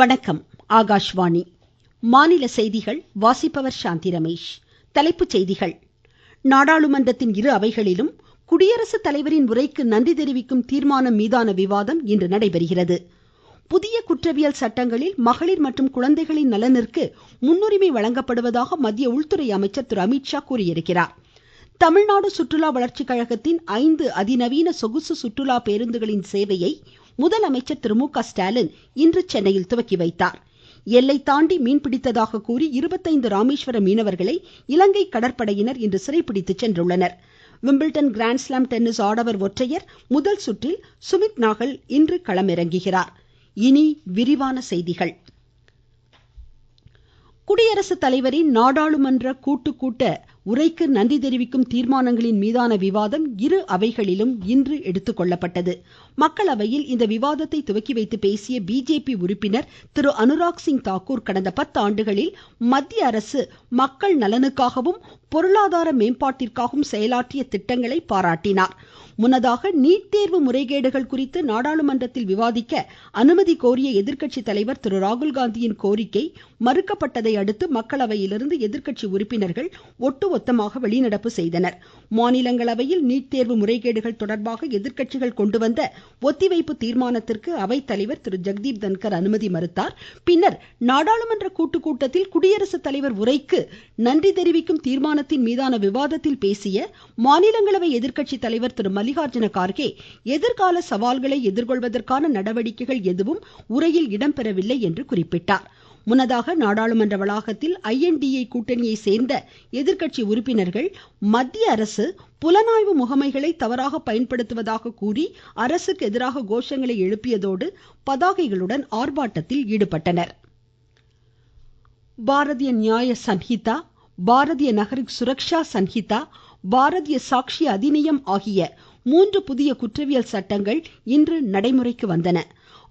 வணக்கம் ஆகாஷ்வாணி. மாநில செய்திகள் வாசிப்பவர் சாந்தி ரமேஷ். தலைப்புச் செய்திகள். நாடாளுமன்றத்தின் இரு அவைகளிலும் குடியரசுத் தலைவரின் உரைக்கு நன்றி தெரிவிக்கும் தீர்மானம் மீதான விவாதம் இன்று நடைபெறுகிறது. புதிய குற்றவியல் சட்டங்களில் மகளிர் மற்றும் குழந்தைகளின் நலனிற்கு முன்னுரிமை வழங்கப்படுவதாக மத்திய உள்துறை அமைச்சர் திரு. அமித்ஷா கூறியிருக்கிறார். தமிழ்நாடு சுற்றுலா வளர்ச்சிக் கழகத்தின் ஐந்து அதிநவீன சொகுசு சுற்றுலா பேருந்துகளின் சேவையை முதலமைச்சர் திரு மு க ஸ்டாலின் இன்று சென்னையில் துவக்கி வைத்தார். எல்லை தாண்டி மீன்பிடித்ததாக கூறி இருபத்தைந்து ராமேஸ்வர மீனவர்களை இலங்கை கடற்படையினர் இன்று சிறைபிடித்து சென்றுள்ளனர். விம்பிள்டன் கிராண்ட்ஸ்லாம் டென்னிஸ் ஆடவர் ஒற்றையர் முதல் சுற்றில் சுமித் நாகல் இன்று களமிறங்குகிறார். இனி விரிவான செய்திகள். குடியரசுத் தலைவரின் நாடாளுமன்ற கூட்டு கூட்ட உரைக்கு நன்றி தெரிவிக்கும் தீர்மானங்களின் மீதான விவாதம் இரு அவைகளிலும் இன்று எடுத்துக்கொள்ளப்பட்டது. மக்களவையில் இந்த விவாதத்தை துவக்கி வைத்து பேசிய பிஜேபி உறுப்பினர் திரு. அனுராக் சிங் தாக்கூர் கடந்த பத்து ஆண்டுகளில் மத்திய அரசு மக்கள் நலனுக்காகவும் பொருளாதார மேம்பாட்டிற்காகவும் செயலாற்றிய திட்டங்களை பாராட்டினார். முன்னதாக நீட் தேர்வு முறைகேடுகள் குறித்து நாடாளுமன்றத்தில் விவாதிக்க அனுமதி கோரிய எதிர்கட்சி தலைவர் திரு. ராகுல்காந்தியின் கோரிக்கை மறுக்கப்பட்டதை அடுத்து மக்களவையிலிருந்து எதிர்கட்சி உறுப்பினர்கள் ஒட்டுமொத்தமாக வெளிநடப்பு செய்தனர். மாநிலங்களவையில் நீட் தேர்வு முறைகேடுகள் தொடர்பாக எதிர்கட்சிகள் கொண்டு வந்த ஒத்திவைப்பு தீர்மானத்திற்கு அவைத்தலைவர் திரு. ஜெகதீப் தன்கர் அனுமதி மறுத்தார். பின்னர் நாடாளுமன்ற கூட்டுக்கூட்டத்தில் குடியரசுத்தலைவர் உரைக்கு நன்றி தெரிவிக்கும் தீர்மானத்தின் மீதான விவாதத்தில் பேசிய மாநிலங்களவை எதிர்கட்சி தலைவர் திரு மல்லிகார்ஜுன கார்கே எதிர்கால சவால்களை எதிர்கொள்வதற்கான நடவடிக்கைகள் எதுவும் உரையில் இடம்பெறவில்லை என்று குறிப்பிட்டார். முன்னதாக நாடாளுமன்ற வளாகத்தில் ஐஎன்டிஏ கூட்டணியை சேர்ந்த எதிர்கட்சி உறுப்பினர்கள் மத்திய அரசு புலனாய்வு முகமைகளை தவறாக பயன்படுத்துவதாக கூறி அரசுக்கு எதிராக கோஷங்களை எழுப்பியதோடு பதாகைகளுடன் ஆர்ப்பாட்டத்தில் ஈடுபட்டனர். பாரதிய நியாய சன்ஹிதா பாரதிய நகரிக் சுரக்ஷா சன்ஹிதா பாரதிய சாக்ஷி அதிநியம் ஆகிய மூன்று புதிய குற்றவியல் சட்டங்கள் இன்று நடைமுறைக்கு வந்தன.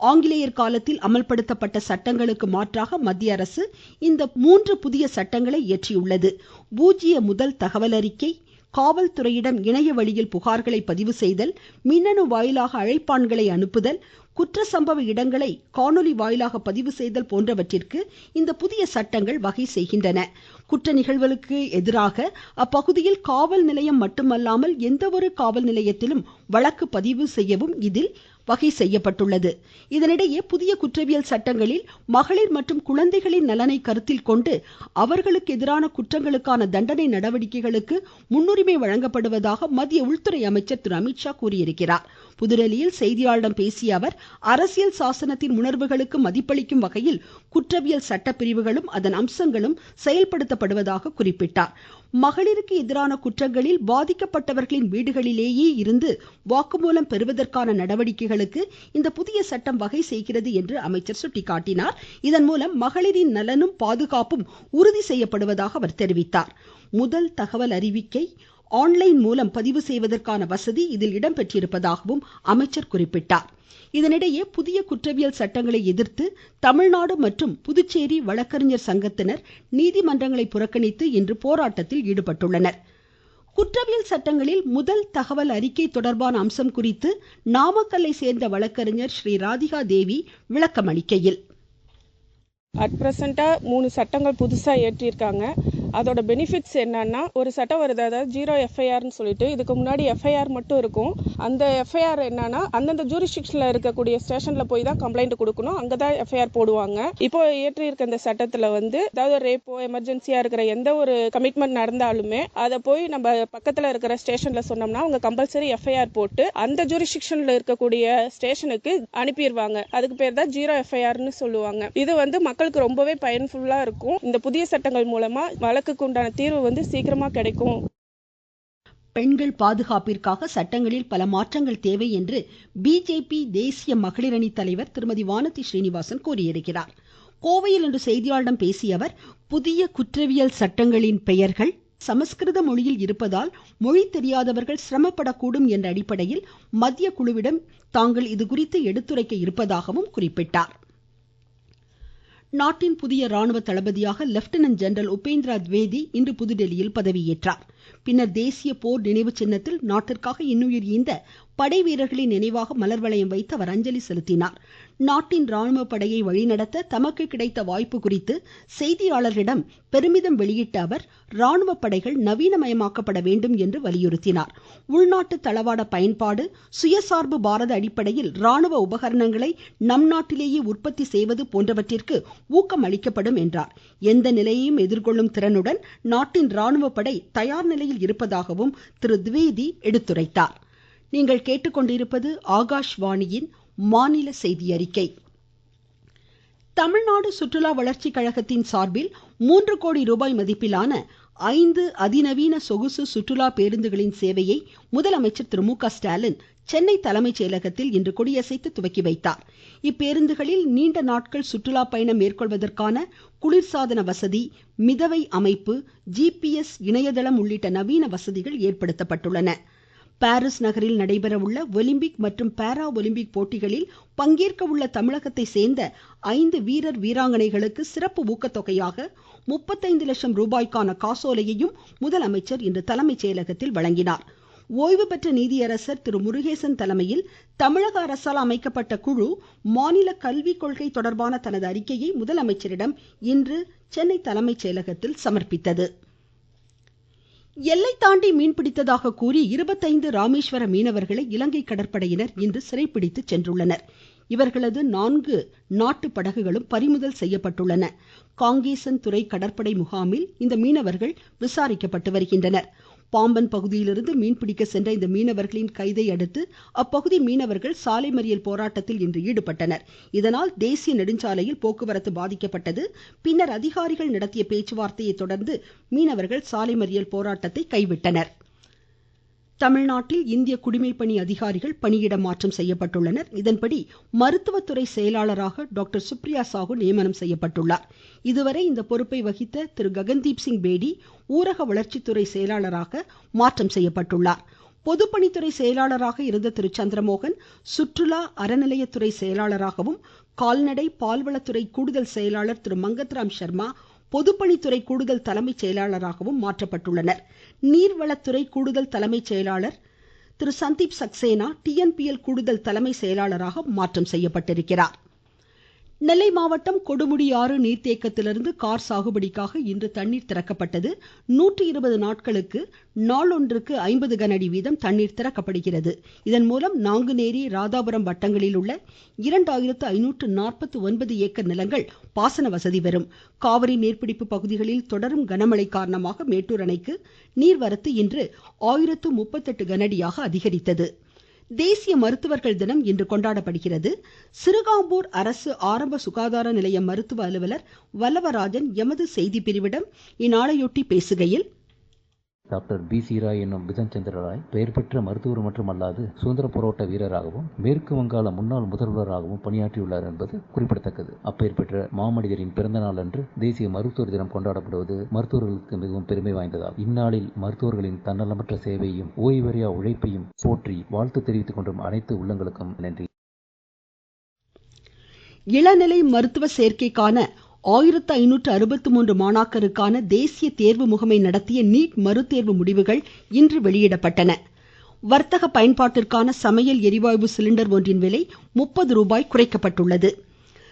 ஆங்கிலேயர் காலத்தில் அமல்படுத்தப்பட்ட சட்டங்களுக்கு மாற்றாக மத்திய அரசு இந்த மூன்று புதிய சட்டங்களை இயற்றியுள்ளது. பூஜ்ஜிய முதல் தகவல் அறிக்கை காவல்துறையிடம் இணைய வழியில் புகார்களை பதிவு செய்தல் மின்னணு வாயிலாக அழைப்பான்களை அனுப்புதல் குற்ற சம்பவ இடங்களை காணொலி வாயிலாக பதிவு செய்தல் போன்றவற்றிற்கு இந்த புதிய சட்டங்கள் வகை செய்கின்றன. குற்ற நிகழ்வுகளுக்கு எதிராக அப்பகுதியில் காவல் நிலையம் மட்டுமல்லாமல் எந்தவொரு காவல் நிலையத்திலும் வழக்கு பதிவு செய்யவும் இதில் வகை செய்யப்பட்டுள்ளது வகை செய்யப்பட்டுள்ளது. இதனிடையே புதிய குற்றவியல் சட்டங்களில் மகளிர் மற்றும் குழந்தைகளின் நலனை கருத்தில் கொண்டு அவர்களுக்கு எதிரான குற்றங்களுக்கான தண்டனை நடவடிக்கைகளுக்கு முன்னுரிமை வழங்கப்படுவதாக மத்திய உள்துறை அமைச்சர் திரு அமித்ஷா கூறியிருக்கிறார். புதுதில்லியில் செய்தியாளர்களிடம் பேசிய அவர் அரசியல் சாசனத்தின் உணர்வுகளுக்கு மதிப்பளிக்கும் வகையில் குற்றவியல் சட்டப்பிரிவுகளும் அதன் அம்சங்களும் செயல்படுத்தப்படுவதாக குறிப்பிட்டார். மகளிருக்கு எதிரான குற்றங்களில் பாதிக்கப்பட்டவர்களின் வீடுகளிலேயே இருந்து வாக்குமூலம் பெறுவதற்கான நடவடிக்கைகளுக்கு இந்த புதிய சட்டம் வகை செய்கிறது என்று அமைச்சர் சுட்டிக்காட்டினார். இதன்மூலம் மகளிரின் நலனும் பாதுகாப்பும் உறுதி செய்யப்படுவதாக அவர் தெரிவித்தார். முதல் தகவல் அறிவிக்கை ஆன்லைன் மூலம் பதிவு செய்வதற்கான வசதி இதில் இடம்பெற்றிருப்பதாகவும் அமைச்சர் குறிப்பிட்டார். இதனிடையே புதிய குற்றவியல் சட்டங்களை எதிர்த்து தமிழ்நாடு மற்றும் புதுச்சேரி வழக்கறிஞர் சங்கத்தினர் நீதிமன்றங்களை புறக்கணித்து இன்று போராட்டத்தில் ஈடுபட்டுள்ளனர். குற்றவியல் சட்டங்களில் முதல் தகவல் அறிக்கை தொடர்பான அம்சம் குறித்து நாமக்கல்லை சேர்ந்த வழக்கறிஞர் ஸ்ரீ ராதிகா தேவி விளக்கம் அளிக்கையில் அட் பிரசண்டா மூணு சட்டங்கள் புதுசாக ஏற்றியிருக்காங்க அதோட பெனிஃபிட்ஸ் என்னன்னா ஒரு சட்டம் வருது அதாவது ஜீரோ எஃப்ஐஆர்னு சொல்லிட்டு இதுக்கு முன்னாடி எஃப்ஐஆர் மட்டும் இருக்கும். அந்த எஃப்ஐஆர் என்னன்னா அந்தந்த ஜூரிஸ்டிக்ஷன்ல இருக்கக்கூடிய ஸ்டேஷன்ல போய் தான் கம்ப்ளைண்ட் கொடுக்கணும். அங்கதான் எஃப்ஐஆர் போடுவாங்க. இப்போ ஏற்றி இருக்க இந்த சட்டத்துல வந்து அதாவது ரேப்போ எமர்ஜென்சியா இருக்கிற எந்த ஒரு கமிட்மெண்ட் நடந்தாலுமே அதை போய் நம்ம பக்கத்துல இருக்கிற ஸ்டேஷன்ல சொன்னோம்னா அவங்க கம்பல்சரி எஃப்ஐஆர் போட்டு அந்த ஜூரிஸ்டிக்ஷன்ல இருக்கக்கூடிய ஸ்டேஷனுக்கு அனுப்பிடுவாங்க. அதுக்கு பேர் தான் ஜீரோ எஃப்ஐஆர்னு சொல்லுவாங்க. இது வந்து மக்களுக்கு ரொம்பவே பயன்ஃபுல்லா இருக்கும். இந்த புதிய சட்டங்கள் மூலமா வழக்குக்கு உண்டான தீர்வு வந்து சீக்கிரமா கிடைக்கும். பெண்கள் பாதுகாப்பிற்காக சட்டங்களில் பல மாற்றங்கள் தேவை என்று பிஜேபி தேசிய மகளிர் அணி தலைவர் திருமதி வானதி ஸ்ரீனிவாசன் கூறியிருக்கிறார். கோவையில் இன்று செய்தியாளர்களிடம் பேசிய அவர் புதிய குற்றவியல் சட்டங்களின் பெயர்கள் சமஸ்கிருத மொழியில் இருப்பதால் மொழி தெரியாதவர்கள் சிரமப்படக்கூடும் என்ற அடிப்படையில் மத்திய குழுவிடம் தாங்கள் இதுகுறித்து எடுத்துரைக்க இருப்பதாகவும் குறிப்பிட்டார். நாட்டின் புதிய ராணுவ தளபதியாக லெப்டினன்ட் ஜெனரல் உபேந்திரா த்வேதி இன்று புதுடெல்லியில் பதவியேற்றார். பின்னர் தேசிய போர் நினைவு சின்னத்தில் நாட்டிற்காக இன்னுயிர் ஈந்த படை வீரர்களின் நினைவாக மலர்வளையம் வைத்து அவர் அஞ்சலி செலுத்தினார். நாட்டின் ராணுவ படையை வழிநடத்த தமக்கு கிடைத்த வாய்ப்பு குறித்து செய்தியாளர்களிடம் பெருமிதம் வெளியிட்ட அவர் ராணுவ படைகள் நவீனமயமாக்கப்பட வேண்டும் என்று வலியுறுத்தினார். உள்நாட்டு தளவாட பயன்பாடு சுயசார்பு பாரத அடிப்படையில் ராணுவ உபகரணங்களை நம் நாட்டிலேயே உற்பத்தி செய்வது போன்றவற்றிற்கு ஊக்கம் அளிக்கப்படும் என்றார். எந்த நிலையையும் எதிர்கொள்ளும் திறனுடன் நாட்டின் ராணுவ படை தயார் நிலையில் இருப்பதாகவும் திரு திவேதி எடுத்துரைத்தார். ஆகாஷ்வாணியின் மாநில செய்தி அறிக்கை தமிழ்நாடு சுற்றுலா வளர்ச்சி கழகத்தின் சார்பில் மூன்று கோடி ரூபாய் மதிப்பிலான ஐந்து அதிநவீன சொகுசு சுற்றுலா பேருந்துகளின் சேவையை முதலமைச்சர் திரு மு க ஸ்டாலின் சென்னை தலைமைச் செயலகத்தில் இன்று கொடியசைத்து துவக்கி வைத்தார். இப்பேருந்துகளில் நீண்ட நாட்கள் சுற்றுலா பயணம் மேற்கொள்வதற்கான குளிர்சாதன வசதி மிதவை அமைப்பு ஜிபிஎஸ் இணையதளம் உள்ளிட்ட நவீன வசதிகள் ஏற்படுத்தப்பட்டுள்ளன. பாரிஸ் நகரில் நடைபெற உள்ள ஒலிம்பிக் மற்றும் பாரா ஒலிம்பிக் போட்டிகளில் பங்கேற்க உள்ள தமிழகத்தை சேர்ந்த ஐந்து வீரர் வீராங்கனைகளுக்கு சிறப்பு ஊக்கத்தொகையாக முப்பத்தைந்து லட்சம் ரூபாய்க்கான காசோலையையும் முதலமைச்சர் இன்று தலைமைச் செயலகத்தில் வழங்கினார். ஓய்வு பெற்ற நீதியரசர் திரு முருகேசன் தலைமையில் தமிழக அரசால் அமைக்கப்பட்ட குழு மாநில கல்வி கொள்கை தொடர்பான தனது அறிக்கையை முதலமைச்சரிடம் இன்று சென்னை தலைமைச் செயலகத்தில் சமர்ப்பித்தது. எல்லை தாண்டி மீன்பிடித்ததாக கூறி இருபத்தைந்து ராமேஸ்வர மீனவர்களை இலங்கை கடற்படையினர் இன்று சிறைப்பிடித்து சென்றுள்ளனர். இவர்களது நான்கு நாட்டு படகுகளும் பறிமுதல் செய்யப்பட்டுள்ளன. காங்கேசன் துறை கடற்படை முகாமில் இந்த மீனவர்கள் விசாரிக்கப்பட்டு வருகின்றனர். பாம்பன் பகுதியிலிருந்து மீன்பிடிக்க சென்ற இந்த மீனவர்களின் கைதை அடுத்து அப்பகுதி மீனவர்கள் சாலை மறியல் போராட்டத்தில் இன்று ஈடுபட்டனர். இதனால் தேசிய நெடுஞ்சாலையில் போக்குவரத்து பாதிக்கப்பட்டது. பின்னர் அதிகாரிகள் நடத்திய பேச்சுவார்த்தையை தொடர்ந்து மீனவர்கள் சாலை மறியல் போராட்டத்தை கைவிட்டனர். தமிழ்நாட்டில் இந்திய குடிமைப்பணி அதிகாரிகள் பணியிட மாற்றம் செய்யப்பட்டுள்ளனர். இதன்படி மருத்துவத்துறை செயலாளராக டாக்டர் சுப்ரியா சாகு நியமனம் செய்யப்பட்டுள்ளார். இதுவரை இந்த பொறுப்பை வகித்த திரு. ககன்தீப் சிங் பேடி ஊரக வளர்ச்சித்துறை செயலாளராக மாற்றம் செய்யப்பட்டுள்ளார். பொதுப்பணித்துறை செயலாளராக இருந்த திரு. சந்திரமோகன் சுற்றுலா அறநிலையத்துறை செயலாளராகவும் கால்நடை பால்வளத்துறை கூடுதல் செயலாளர் திரு. மங்கத்ராம் சர்மா பொதுப்பணித்துறை கூடுதல் தலைமைச் செயலாளராகவும் மாற்றப்பட்டுள்ளனர். நீர்வளத்துறை கூடுதல் தலைமை செயலாளர் திரு சந்தீப் சக்சேனா டிஎன்பிஎல் கூடுதல் தலைமை செயலாளராக மாற்றம் நெல்லை மாவட்டம் கொடுமுடியாறு நீர்த்தேக்கத்திலிருந்து கார் சாகுபடிக்காக இன்று தண்ணீர் திறக்கப்பட்டது. நூற்றி இருபது நாட்களுக்கு நாளொன்றுக்கு ஐம்பது கனஅடி வீதம் தண்ணீர் திறக்கப்படுகிறது. இதன் மூலம் நாங்குநேரி ராதாபுரம் வட்டங்களில் உள்ள இரண்டாயிரத்து ஐநூற்று நாற்பத்தி ஒன்பது ஏக்கர் நிலங்கள் பாசன வசதி பெறும். காவிரி நீர்பிடிப்பு பகுதிகளில் தொடரும் கனமழை காரணமாக மேட்டூர் அணைக்கு நீர்வரத்து இன்று ஆயிரத்து முப்பத்தெட்டு கனஅடியாக அதிகரித்தது. தேசிய மருத்துவர்கள் தினம் இன்று கொண்டாடப்படுகிறது. சிறுகாம்பூர் அரசு ஆரம்ப சுகாதார நிலைய மருத்துவ அலுவலர் வல்லவராஜன் எமது செய்தி பிரிவிடம் இந்நாளையொட்டி பேசுகையில் டாக்டர் பி சி ராய் என்னும் பிதன் சந்திர ராய் பெயர் பெற்ற மருத்துவர் மட்டுமல்லாது சுதந்திர போராட்ட வீரராகவும் மேற்கு வங்காள முன்னாள் முதல்வராகவும் பணியாற்றியுள்ளார் என்பது குறிப்பிடத்தக்கது. அப்பெயர் பெற்ற மாமனிதரின் பிறந்த நாள் அன்று தேசிய மருத்துவர் தினம் கொண்டாடப்படுவது மருத்துவர்களுக்கு மிகவும் பெருமை வாய்ந்ததாகும். இந்நாளில் மருத்துவர்களின் தன்னலமற்ற சேவையும் ஓய்வறியா உழைப்பையும் போற்றி வாழ்த்து தெரிவித்துக் கொண்டும் அனைத்து உள்ளங்களுக்கும் நன்றி. இளநிலை மருத்துவ சேர்க்கைக்கான ஆயிரத்து ஐநூற்று அறுபத்து மூன்று மாணாக்கருக்கான தேசிய தேர்வு முகமை நடத்திய நீட் மறுதேர்வு முடிவுகள் இன்று வெளியிடப்பட்டன. வர்த்தக பயன்பாட்டிற்கான சமையல் எரிவாயு சிலிண்டர் ஒன்றின் விலை முப்பது ரூபாய் குறைக்கப்பட்டுள்ளது.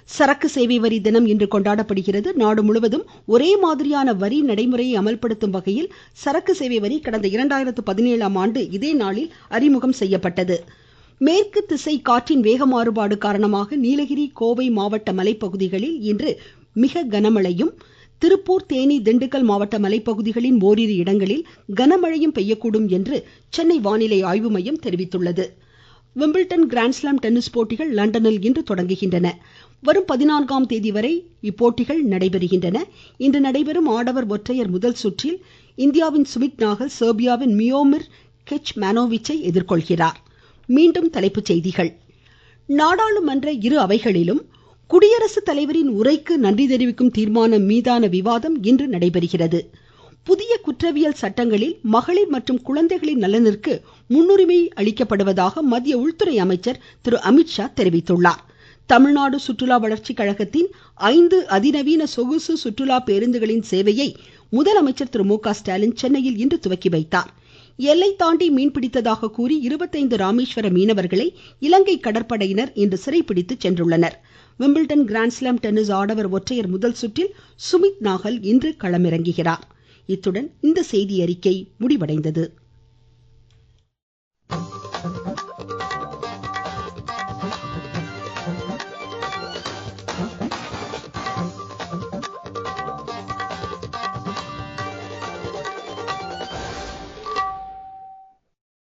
சரக்கு சேவை வரி தினம் இன்று கொண்டாடப்படுகிறது. நாடு முழுவதும் ஒரே மாதிரியான வரி நடைமுறையை அமல்படுத்தும் வகையில் சரக்கு சேவை வரி கடந்த இரண்டாயிரத்து பதினேழாம் ஆண்டு இதே நாளில் அறிமுகம் செய்யப்பட்டது. மேற்கு திசை காற்றின் வேக மாறுபாடு காரணமாக நீலகிரி கோவை மாவட்ட மலைப்பகுதிகளில் இன்று மிக கனமழையும் திருப்பூர் தேனி திண்டுக்கல் மாவட்ட மலைப்பகுதிகளின் ஓரிரு இடங்களில் கனமழையும் பெய்யக்கூடும் என்று சென்னை வானிலை ஆய்வு மையம் தெரிவித்துள்ளது. விம்பிள்டன் கிராண்ட்ஸ்லாம் டென்னிஸ் போட்டிகள் லண்டனில் இன்று தொடங்குகின்றன. வரும் பதினான்காம் தேதி வரை இப்போட்டிகள் நடைபெறுகின்றன. இன்று நடைபெறும் ஆடவர் ஒற்றையர் முதல் சுற்றில் இந்தியாவின் சுமித் நாகல் செர்பியாவின் மியோமிர் கெச் மேனோவிச்சை எதிர்கொள்கிறார். மீண்டும் தலைப்புச் செய்திகள். நாடாளுமன்ற இரு அவைகளிலும் குடியரசுத் தலைவரின் உரைக்கு நன்றி தெரிவிக்கும் தீர்மானம் மீதான விவாதம் இன்று நடைபெறுகிறது. புதிய குற்றவியல் சட்டங்களில் மகளிர் மற்றும் குழந்தைகளின் நலனிற்கு முன்னுரிமை அளிக்கப்படுவதாக மத்திய உள்துறை அமைச்சர் திரு அமித்ஷா தெரிவித்துள்ளார். தமிழ்நாடு சுற்றுலா வளர்ச்சி கழகத்தின் ஐந்து அதிநவீன சொகுசு சுற்றுலா பேருந்துகளின் சேவையை முதலமைச்சர் திரு மு க ஸ்டாலின் சென்னையில் இன்று துவக்கி வைத்தார். எல்லை தாண்டி மீன்பிடித்ததாக கூறி இருபத்தைந்து ராமேஸ்வர மீனவர்களை இலங்கை கடற்படையினர் இன்று சிறைபிடித்து சென்றுள்ளனர். விம்பிள்டன் கிராண்ட்ஸ்லாம் டென்னிஸ் ஆடவர் ஒற்றையர் முதல் சுற்றில் சுமித் நாகல் இன்று களமிறங்குகிறார்.